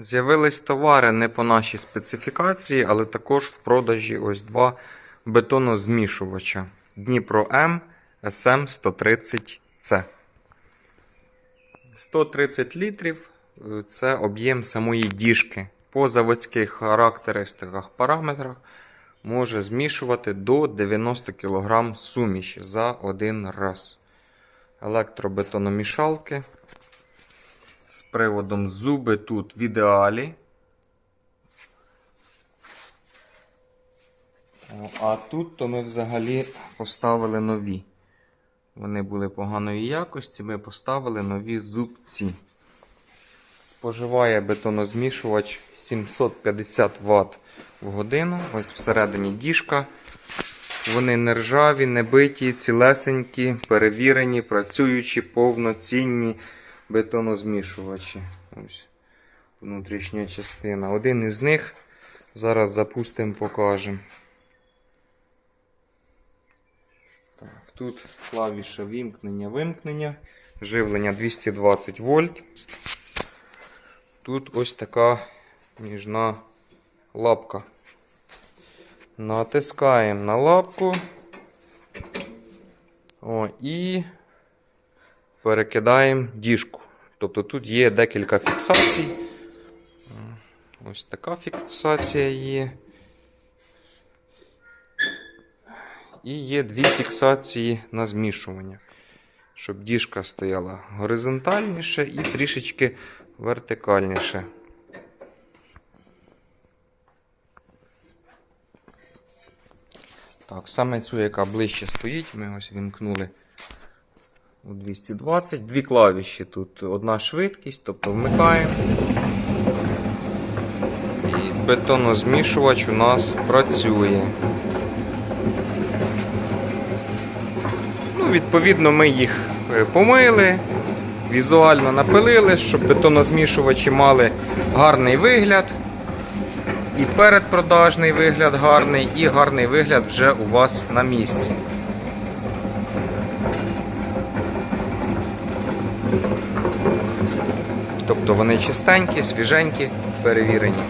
З'явились товари не по нашій специфікації, але також в продажі ось два бетонозмішувача. Дніпро М СМ 130C. 130 літрів це об'єм самої діжки. По заводських характеристиках, параметрах може змішувати до 90 кг суміші за один раз. Електробетономішалки з приводом зуби тут в ідеалі. А тут то ми взагалі поставили нові. Вони були поганої якості, ми поставили нові зубці. Споживає бетонозмішувач 750 Вт в годину. Ось всередині діжка. Вони не ржаві, не биті, цілесенькі, перевірені, працюючі, повноцінні бетонозмішувачі. Ось внутрішня частина. Один із них зараз запустимо, покажемо. Тут клавіша вімкнення-вимкнення, живлення 220 вольт. Тут ось така ніжна лапка. Натискаємо на лапку. О, і перекидаємо діжку. Тобто тут є декілька фіксацій. Ось така фіксація є. І є дві фіксації на змішування. Щоб діжка стояла горизонтальніше і трішечки вертикальніше. Так, саме цю, яка ближче стоїть, ми ось вімкнули 220. Дві клавіші тут одна швидкість, тобто вмикаємо. І бетонозмішувач у нас працює. Ну, відповідно, ми їх е, помили, візуально напилили, щоб бетонозмішувачі мали гарний вигляд. І передпродажний вигляд гарний, і гарний вигляд вже у вас на місці. Тобто вони чистенькі, свіженькі, перевірені.